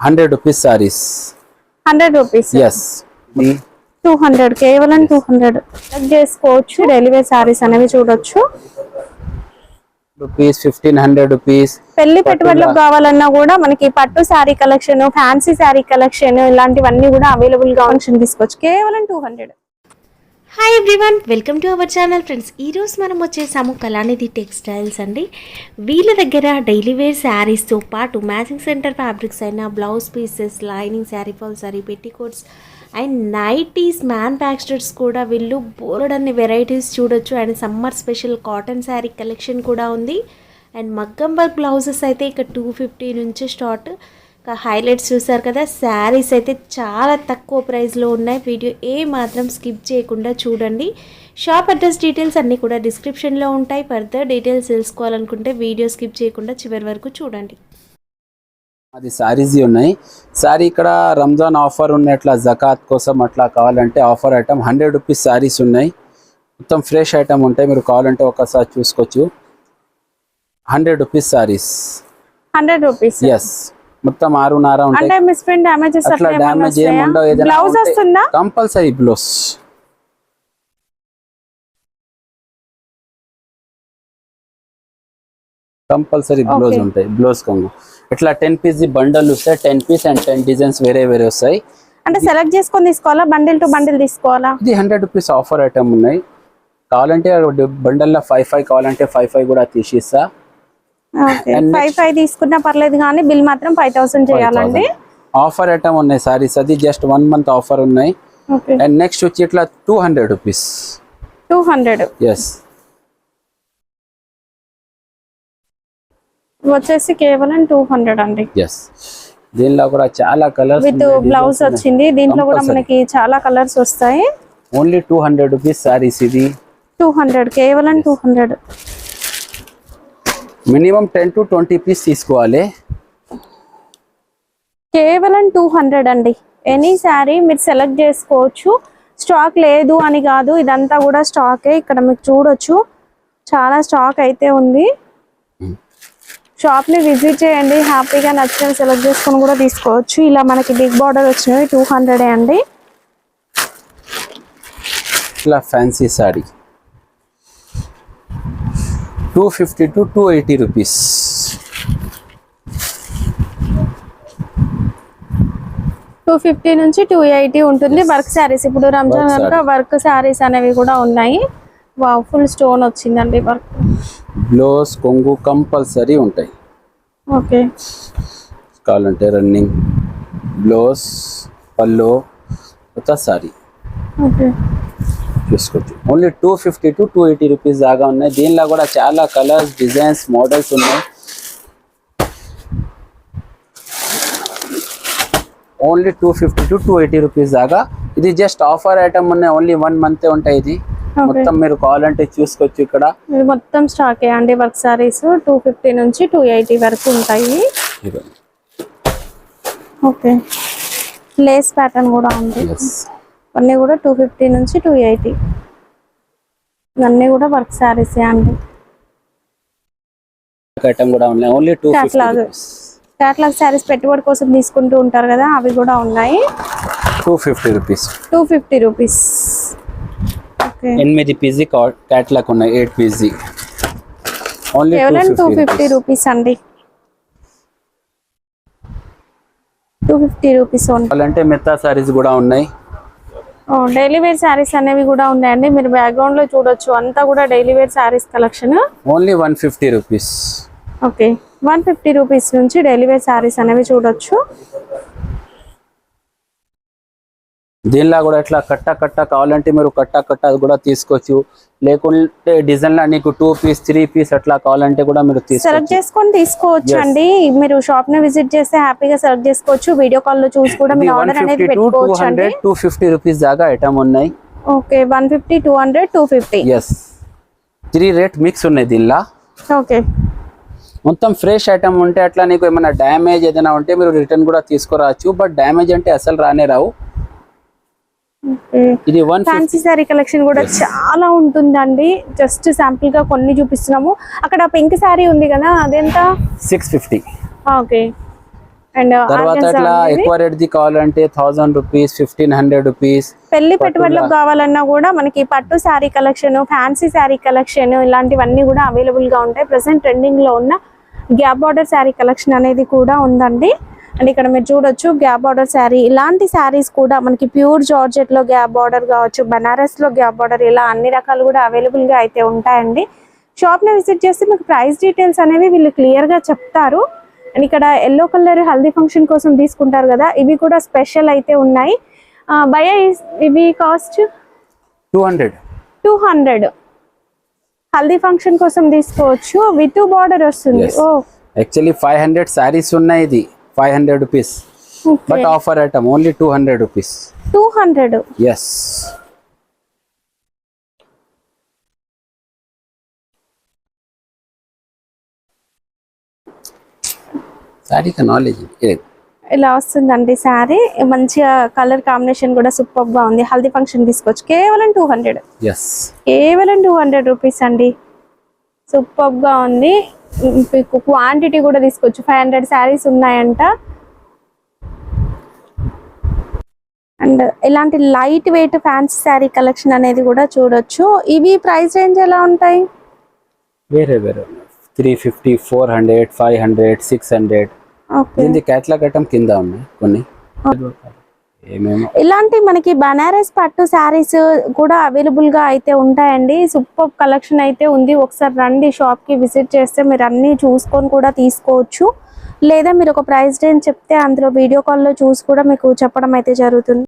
Hundred rupees saris hundred rupees. Yes two hundred కేవలం two hundred. చేసుకోవచ్చు daily wear saris అనేవి చూడొచ్చు. Rupees fifteen hundred rupees. పెళ్ళి పెట్టుబడులకు కావాలన్నా కూడా మనకి పట్టు sari collection fancy sari collection ఇలాంటివన్నీ కూడా అవైలబుల్గా ఫంక్షన్ తీసుకోవచ్చు కేవలం two hundred. Hi everyone welcome to our channel friends ఈరోజు మనం వచ్చేసాము కళానిధి టెక్స్టైల్స్ అండి. వీళ్ళ దగ్గర డైలీ వేర్ శారీస్తో పాటు మ్యాచింగ్ సెంటర్ ఫ్యాబ్రిక్స్ అయిన blouse pieces lining sari fall sari petticoats and nighties manufacturers కూడా వీళ్ళు బోర్డన్ని వెరైటీస్ చూడొచ్చు. And summer special cotton sari collection కూడా ఉంది. అండ్ మగ్గం వర్క్ బ్లౌజెస్ అయితే ఇక టూ ఫిఫ్టీ నుంచి స్టార్ట్ హైలైట్స్ చూసారు కదా శారీస్ అయితే చాలా తక్కువ ప్రైస్లో ఉన్నాయి. వీడియో ఏ మాత్రం స్కిప్ చేయకుండా చూడండి. షాప్ అడ్రస్ డీటెయిల్స్ అన్నీ కూడా డిస్క్రిప్షన్లో ఉంటాయి. ఫర్దర్ డీటెయిల్స్ తెలుసుకోవాలనుకుంటే వీడియో స్కిప్ చేయకుండా చివరి వరకు చూడండి. అది సారీస్ ఉన్నాయి. సారీ ఇక్కడ రంజాన్ ఆఫర్ ఉన్నాయి అట్లా జకాత్ కోసం అట్లా కావాలంటే offer item hundred rupees saris ఉన్నాయి. మొత్తం ఫ్రెష్ ఐటమ్ ఉంటాయి. మీరు కావాలంటే ఒకసారి చూసుకోవచ్చు. Hundred rupees saris hundred rupees yes మొత్తం ఆరున్నర అంటే మిస్ ప్రింట్ డ్యామేజెస్ అట్లా డ్యామేజ్ ఏమి ఉండవు ఏదైనా బ్లౌజ్ వస్తుందా? Compulsory blouse. Compulsory blouse. ఉంటాయి బ్లౌజ్ కొంగు ఇట్లా టెన్ పీస్ బండల్ వస్తాయి ten piece and ten designs వేరే వేరే వస్తాయి. అంటే సెలెక్ట్ చేసుకొని తీసుకోవాలా? బండిల్ టు బండిల్ తీసుకోవాలా? ఇది హండ్రెడ్ రూపీస్ ఆఫర్ ఐటమ్ ఉన్నాయి. కావాలంటే బండల్లో ఫైవ్ ఫైవ్ కావాలంటే ఫైవ్ ఫైవ్ కూడా తీసిస్తా. ఫైవ్ ఫైవ్ తీసుకున్నా పర్లేదు కానీ బిల్ మాత్రం ఫైవ్ థౌసండ్ చేయాలండి. ఆఫర్ ఐటమ్ ఉన్నాయి సారీస్ అది జస్ట్ వన్ మంత్ ఆఫర్ ఉన్నాయి. అండ్ నెక్స్ట్ వచ్చి ఇట్లా two hundred rupees two hundred yes వచ్చేసి కేవలం టూ హండ్రెడ్ అండి. ఎస్ దీనిలో కూడా చాలా కలర్స్ విత్ బ్లౌజ్ వచ్చింది. దీంట్లో కూడా మనకి చాలా కలర్స్ వస్తాయి. Only two hundred rupees saris ఇది. టూ హండ్రెడ్ కేవలం two hundred minimum ten to twenty piece తీసుకోవాలి. కేవలం టూ హండ్రెడ్ అండి. ఎనీ శారీ మీరు సెలెక్ట్ చేసుకోవచ్చు. స్టాక్ లేదు అని కాదు ఇదంతా కూడా స్టాకే ఇక్కడ మీకు చూడొచ్చు. చాలా స్టాక్ అయితే ఉంది. షాప్ని విజిట్ చేయండి. హ్యాపీగా నచ్చిన సెలెక్ట్ చేసుకొని కూడా తీసుకోవచ్చు. ఇలా మనకి బిగ్ బార్డర్ వచ్చినవి టూ హండ్రెడే అండి. ఇట్లా fancy sari two fifty to two eighty rupees two fifty నుంచి టూ ఎయిటీ ఉంటుంది. వర్క్ శారీస్ ఇప్పుడు రంజాన్ కనుక వర్క్ శారీస్ అనేవి కూడా ఉన్నాయి. ఫుల్ స్టోన్ వచ్చిందండి వర్క్ బ్లౌజ్ కొంగు కంపల్సరీ ఉంటాయి. ఓకే. కావాలంటే రన్నింగ్ బ్లౌజ్ పల్లో కొత్త సారీ ఓకే. చూసుకోవచ్చు only two fifty to two eighty rupees దాకా ఉన్నాయి. దీనిలో కూడా చాలా కలర్స్ డిజైన్స్ మోడల్స్ ఉన్నాయి. Only two fifty to two eighty rupees దాకా. ఇది జస్ట్ ఆఫర్ ఐటమ్ ఉన్నాయి. ఓన్లీ వన్ మంతే ఉంటాయి ఇది. మొత్తం మీరు కావాలంటే చూసుకోవచ్చు ఇక్కడ. ఇది మొత్తం స్టాక్ అండి? వర్క్ సారీస్ టూ ఫిఫ్టీ నుంచి టూ ఎయిటీ వరకు ఉంటాయి. ఓకే లేస్ ప్యాటర్న్ కూడా ఉంది. అన్నీ కూడా టూ ఫిఫ్టీ నుంచి టూ ఎయిటీ ఇవన్నీ కూడా వర్క్ సారీస్ అండి. Catalog. క్యాట్లాగ్ సారీస్ పెట్టుబడి కోసం తీసుకుంటూ ఉంటారు కదా అవి కూడా ఉన్నాయి. Two fifty rupees two fifty rupees ఎనిమిది పీజీ క్యాట్లాక్ ఉన్నాయి. ఎయిట్ పీజీ కేవలం టూ ఫిఫ్టీ రూపీస్ అండి. టూ ఫిఫ్టీ రూపీస్ అంటే మెత్తా సారీస్ కూడా ఉన్నాయి. డైలీ వేర్ శారీస్ అనేవి కూడా ఉన్నాయండి. మీరు బ్యాక్గ్రౌండ్లో చూడొచ్చు. అంతా కూడా daily wear saris collection? Only one fifty rupees. Okay. One fifty rupees నుంచి డైలీ వేర్ శారీస్ అనేవి చూడొచ్చు. దీనిలో కూడా ఇట్లా కట్ట కట్ట కావాలంటే మీరు కట్ట కట్ట కూడా తీసుకోవచ్చు. లేకుంటే డిజైన్లో నీకు టూ పీస్ త్రీ పీస్ అట్లా కావాలంటే కూడా మీరు సెలెక్ట్ చేసుకొని తీసుకోవచ్చు అండి మీరు షాప్ని విజిట్ చేస్తే హ్యాపీగా సెలెక్ట్ చేసుకోవచ్చు. వీడియో కాల్లో చూసి కూడా మీరు ఆర్డర్ అనేది పెట్టుకోవచ్చు టూ ఫిఫ్టీ రూపీస్ దాకా ఐటమ్ ఉన్నాయి. Okay one fifty two hundred two fifty yes three rate mix ఉన్నాయి దీనిలో. ఓకే మొత్తం ఫ్రెష్ ఐటమ్ ఉంటే అట్లా నీకు ఏమైనా డ్యామేజ్ ఏదైనా ఉంటే మీరు రిటర్న్ కూడా తీసుకురావచ్చు. బట్ డ్యామేజ్ అంటే అసలు రానే రావు. ఇది వన్ ఫ్యాన్సీ శారీ కలెక్షన్ కూడా చాలా ఉంటుందండి. జస్ట్ శాంపుల్గా కొన్ని చూపిస్తున్నాము. అక్కడ పింక్ శారీ ఉంది కదా అదెంత? Six fifty okay. అండ్ తర్వాత ఇట్లా ఎక్కువ రేట్ ది కావాలంటే thousand rupees fifteen hundred rupees పెళ్ళి పెట్టుబడులకు కావాలన్నా కూడా మనకి పట్టు sari collection fancy sari collection ఇలాంటివన్నీ కూడా అవైలబుల్గా ఉంటాయి. ప్రెసెంట్ ట్రెండింగ్లో ఉన్న గ్యాప్ బార్డర్ శారీ కలెక్షన్ అనేది కూడా ఉందండి. అండ్ ఇక్కడ మీరు చూడొచ్చు గ్యాప్ బార్డర్ శారీ. ఇలాంటి శారీస్ కూడా మనకి ప్యూర్ జార్జెట్లో గ్యాప్ బార్డర్ కావచ్చు బనారస్లో గ్యాప్ బార్డర్ ఇలా అన్ని రకాలు కూడా అవైలబుల్గా అయితే ఉంటాయండి. షాప్ని విజిట్ చేస్తే మీకు ప్రైస్ డీటెయిల్స్ అనేవి వీళ్ళు క్లియర్గా చెప్తారు. అండ్ ఇక్కడ ఎల్లో కలర్ హల్దీ ఫంక్షన్ కోసం తీసుకుంటారు కదా ఇవి కూడా స్పెషల్ అయితే ఉన్నాయి. భయ ఇవి cost? Two hundred. Two hundred. Haldi function కోసం తీసుకోవచ్చు విత్ బార్డర్ వస్తుంది. ఓ. యాక్చువల్లీ ఫైవ్ హండ్రెడ్ శారీస్ ఉన్నాయి ఇది. Five hundred rupees but offer item only two hundred rupees two hundred yes sari knowledge ఇలా వస్తుందండి శారీ మంచిగా కలర్ కాంబినేషన్ కూడా సూపర్గా ఉంది. హల్దీ ఫంక్షన్ తీసుకోవచ్చు. కేవలం టూ హండ్రెడ్ కేవలం టూ హండ్రెడ్ రూపీస్ అండి. సూపర్గా ఉంది. మీకు క్వాంటిటీ కూడా తీసుకోవచ్చు. ఫైవ్ హండ్రెడ్ శారీస్ ఉన్నాయంట. అండ్ ఇలాంటి light weight fancy sari collection అనేది కూడా చూడొచ్చు. ఇవి ప్రైస్ రేంజ్ ఎలా ఉంటాయి? వేరే వేరే. Three fifty four hundred five hundred six hundred దీని క్యాట్లాగ్ ఐటమ్ కింద ఉన్నాయి కొన్ని. ఇలాంటి మనకి బనారస్ పట్టు శారీస్ కూడా అవైలబుల్గా అయితే ఉంటాయండి. సూపర్ కలెక్షన్ అయితే ఉంది. ఒకసారి రండి షాప్కి విజిట్ చేస్తే మీరు అన్ని చూసుకొని కూడా తీసుకోవచ్చు. లేదా మీరు ఒక ప్రైస్ రేంజ్ చెప్తే అందులో వీడియో కాల్లో చూసి కూడా మీకు చెప్పడం అయితే జరుగుతుంది.